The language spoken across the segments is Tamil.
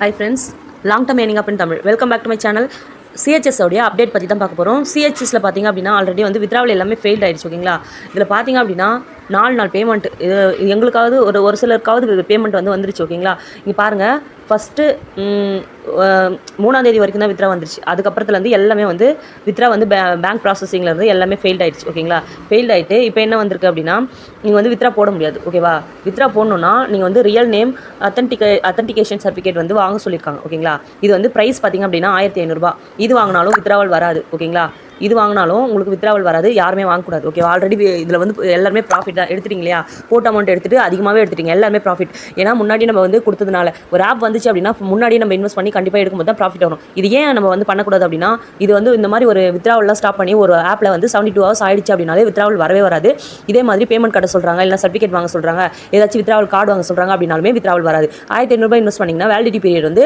High friends long term ஏனிங் app Tamil. Welcome back to my channel CHS உடைய அப்டேட் பற்றி தான் பார்க்க போகிறோம் சிஹெச்எஸில் பார்த்தீங்க அப்படின்னா ஆல்ரெடி வந்து வித்ராவில் எல்லாமே ஃபெயில்ட் ஆயிடுச்சு ஓகேங்களா? இதில் பார்த்தீங்க அப்படின்னா நாலு நாள் பேமெண்ட் இது எங்களுக்காவது ஒரு ஒரு சிலருக்காவது பேமெண்ட் வந்து வந்துருச்சு ஓகேங்களா இங்கே பாருங்கள் ஃபஸ்ட்டு மூணாந்தேதி வரைக்கும் தான் வித்ரா வந்துருச்சு. அதுக்கப்புறத்துலேருந்து எல்லாமே வந்து வித்ரா வந்து பே பேங்க் ப்ராசஸிங்லேருந்து எல்லாமே ஃபெயில்ட் ஆயிடுச்சு ஓகேங்களா ஃபெயில்ட் ஆகிட்டு இப்போ என்ன வந்திருக்கு அப்படின்னா நீங்கள் வந்து வித்ரா போட முடியாது ஓகேவா வித்ரா போடணுன்னா நீங்கள் வந்து real name authentic authentication certificate வந்து வாங்க சொல்லியிருக்காங்க ஓகேங்களா இது வந்து ப்ரைஸ் பார்த்தீங்க அப்படின்னா ஆயிரத்தி ஐநூறுரூபா இது வாங்கினாலும் வித்ராவல் வராது ஓகேங்களா இது வாங்கினாலும் உங்களுக்கு வித்ராவல் வராது யாருமே வாங்கக்கூடாது. ஓகே ஆல்ரெடி இதில் வந்து எல்லாருமே ப்ராஃபிட் தான். எடுத்துட்டீங்க இல்லையா? போட்ட அமௌண்ட் எடுத்துட்டு அதிகமாகவே எடுத்துட்டீங்க. எல்லாருமே ப்ராஃபிட் ஏன்னா முன்னாடி நம்ம வந்து கொடுத்ததுனால. ஒரு ஆப் வந்துச்சு அப்படின்னா முன்னாடியே நம்ம இன்வெஸ்ட் பண்ணி கண்டிப்பாக எடுக்கும்போது தான் ப்ராஃபிட் வரும். இது ஏன் நம்ம வந்து பண்ணக்கூடாது அப்படின்னா இது வந்து இந்த மாதிரி ஒரு வித்ராவல்லாம் ஸ்டாப் பண்ணி ஒரு ஆப்பில் வந்து செவன்டி டூ ஹவர்ஸ் ஆயிடுச்சு அப்படின்னாலே வித்ராவல் வரவே வராது. இதே மாதிரி பேமெண்ட் கட்ட சொல்கிறாங்க இல்லை சர்டிஃபிகேட் வாங்க சொல்கிறாங்க ஏதாச்சும் வித்ராவல் கார்டு வாங்க சொல்கிறாங்க அப்படின்னாலுமே வித்ராவல் வராது. ஆயிரத்தி ஐநூறுபா இன்வெஸ்ட் பண்ணிங்கன்னா வேலிடிட்டி பீரியட் வந்து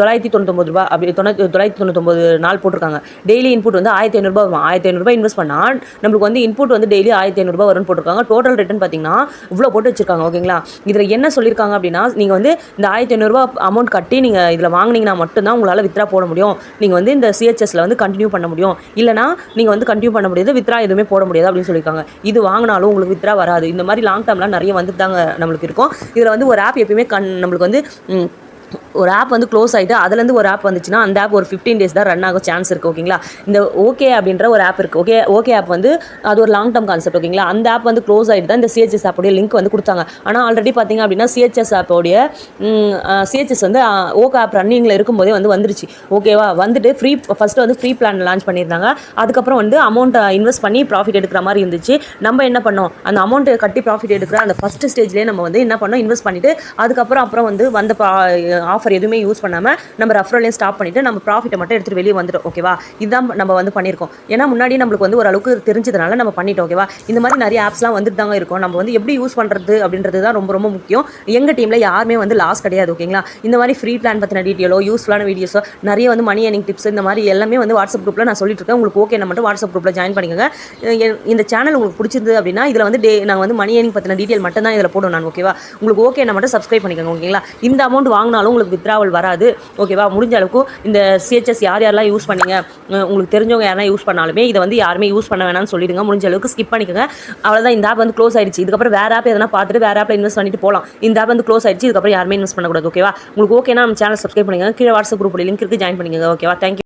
தொள்ளாயிரத்தி தொண்ணூத்தொம்பது ரூபா அப்படி தொண்ணூத்தி தொள்ளாயிரத்தி தொண்ணூத்தொம்பது நாள் போட்டிருக்காங்க. டெய்லி இன்புட் வந்து ஆயிரத்தி ஐநூறுரூபா வரும். ஆயிரத்தி ஐநூறுரூபா இன்வெஸ்ட் பண்ணால் நம்மளுக்கு வந்து இன்புட் வந்து டெய்லி ஆயிரத்தி ஐநூறுபா வரும்னு போட்டிருக்காங்க. டோட்டல் ரிட்டர்ன் பார்த்தீங்கன்னா இவ்வளோ போட்டு வச்சிருக்காங்க ஓகேங்களா இதில் என்ன சொல்லியிருக்காங்க அப்படின்னா நீங்கள் வந்து இந்த ஆயிரத்தி ஐநூறுரூவா அமௌண்ட் கட்டி நீங்கள் இதில் வாங்குனீங்கன்னா மட்டும்தான் உங்களால் வித்ரா போட முடியும். நீங்கள் வந்து இந்த சிஹெச்எஸில் வந்து கண்டினியூ பண்ண முடியும். இல்லைனா நீங்கள் வந்து கண்டினியூ பண்ண முடியாது வித்ரா எதுவுமே போட முடியாது அப்படின்னு சொல்லியிருக்காங்க. இது வாங்கினாலும் உங்களுக்கு வித்ரா வராது. இந்த மாதிரி லாங் டேர்ம்லாம் நிறைய வந்துட்டு தாங்க நம்மளுக்கு இருக்கும். இதில் வந்து ஒரு ஆப் எப்பயுமே கண் நம்மளுக்கு வந்து ஒரு ஆப் வந்து க்ளோஸ் ஆகிட்டு அதுலேருந்து ஒரு ஆப் வந்துச்சுன்னா அந்த ஆப் ஒரு ஃபிஃப்டீன் டேஸ் தான் ரன் ஆகும் சான்ஸ் இருக்குது ஓகேங்களா இந்த ஓகே அப்படின்ற ஒரு ஆப் இருக்குது ஓகே ஓகே ஆப் வந்து அது ஒரு லாங் டேர்ம் கான்செப்ட் ஓகேங்களா அந்த ஆப் வந்து க்ளோஸ் ஆகிட்டு தான் இந்த சிஹெச்எஸ் ஆப்போடைய லிங்க் வந்து கொடுத்தாங்க. ஆனால் ஆல்ரெடி பார்த்தீங்க அப்படின்னா சிஹெச்எஸ் ஆப்போடைய சிஹெச்எஸ் வந்து ஓகே ஆப் ரன்னிங்கில் இருக்கும்போதே வந்து வந்துருச்சு. ஓகேவா வந்துட்டு ஃப்ரீ ஃபஸ்ட்டு வந்து ஃப்ரீ பிளான் லான்ச் பண்ணியிருந்தாங்க. அதுக்கப்புறம் வந்து அமௌண்ட்டை இன்வெஸ்ட் பண்ணி ப்ராஃபிட் எடுக்கிற மாதிரி இருந்துச்சு. நம்ம என்ன பண்ணோம்? அந்த அமௌண்ட்டை கட்டி ப்ராஃபிட் எடுக்கிற அந்த ஃபஸ்ட்டு ஸ்டேஜ்லேயே நம்ம வந்து என்ன பண்ணோம்? இன்வெஸ்ட் பண்ணிவிட்டு அதுக்கப்புறம் அப்புறம் வந்து வந்த ஆஃபர் எதுவுமே யூஸ் பண்ணாமல் நம்ம ரெஃபரலையும் ஸ்டாப் பண்ணிவிட்டு நம்ம ப்ராஃபிட்டை மட்டும் எடுத்துகிட்டு வெளியே வந்துட்டோம் ஓகேவா இதுதான் நம்ம வந்து பண்ணியிருக்கோம். ஏன்னா முன்னாடி நம்மளுக்கு வந்து ஓரளவுக்கு தெரிஞ்சதுனால நம்ம பண்ணிட்டோம் ஓகேவா இந்த மாதிரி நிறைய ஆப்ஸ்லாம் வந்துட்டு தாங்க இருக்கும். நம்ம வந்து எப்படி யூஸ் பண்ணுறது அப்படின்றது தான் ரொம்ப ரொம்ப முக்கியம். எங்கள் டீமில் யாருமே வந்து லாஸ் கிடையாது ஓகேங்களா இந்த மாதிரி ஃப்ரீ பிளான் பற்றின டீட்டெயிலோ யூஸ்ஃபுல்லான வீடியோஸோ நிறைய வந்து மணி ஏர்னிங் டிப்ஸ் இந்த மாதிரி எல்லாமே வந்து வாட்ஸ்அப் குரூப்பில் நான் சொல்லிட்டு இருக்கேன். உங்களுக்கு ஓகே மட்டும் வாட்ஸ்அப் குரூப்பில் ஜாயின் பண்ணிக்கோங்க. இந்த சேனல் உங்களுக்கு பிடிச்சிருந்தது அப்படின்னா இதில் வந்து டே நாங்கள் வந்து மணி ஏர்னிங் பற்றின டீட்டெயில் மட்டும் தான் இதில் போடுவோம் நான் ஓகேவா உங்களுக்கு ஓகே மட்டும் சப்ஸ்கிரைப் பண்ணிக்கோங்க ஓகேங்களா இந்த அமௌண்ட் வாங்கினாலும் உங்களுக்கு வித்ராவல் வராது. ஓகேவா முடிஞ்ச அளவுக்கு இந்த சிஹெச்எஸ் யார் யாரெல்லாம் யூஸ் பண்ணீங்க? உங்களுக்கு தெரிஞ்சவங்க யாரெல்லாம் யூஸ் பண்ணாலுமே இதை வந்து யாருமே யூஸ் பண்ண வேணாம்னு சொல்லிடுங்க. முடிஞ்ச அளவுக்கு ஸ்கிப் பண்ணிக்கோங்க. அவ்வளோதான் இந்த ஆப் வந்து க்ளோஸ் ஆயிடுச்சு. இதுக்கப்புறம் வேற ஆப் எதனா பார்த்துட்டு வேற ஆப்பில் இன்வெஸ்ட் பண்ணிட்டு போகலாம் இந்த ஆப் வந்து க்ளோஸ் ஆயிடுச்சு. இதுக்கப்புறம் யாருமே இன்வெஸ்ட் பண்ணக்கூடாது. ஓகேவா உங்களுக்கு ஓகேனா நம்ம சேனல் சப்ஸ்கிரைப் பண்ணிக்கோங்க. கீழே வாட்ஸ்அப் குரூப் லிங்க் இருக்கு. ஜாயின் பண்ணிக்கோங்க. ஓகேவா தேங்க்யூ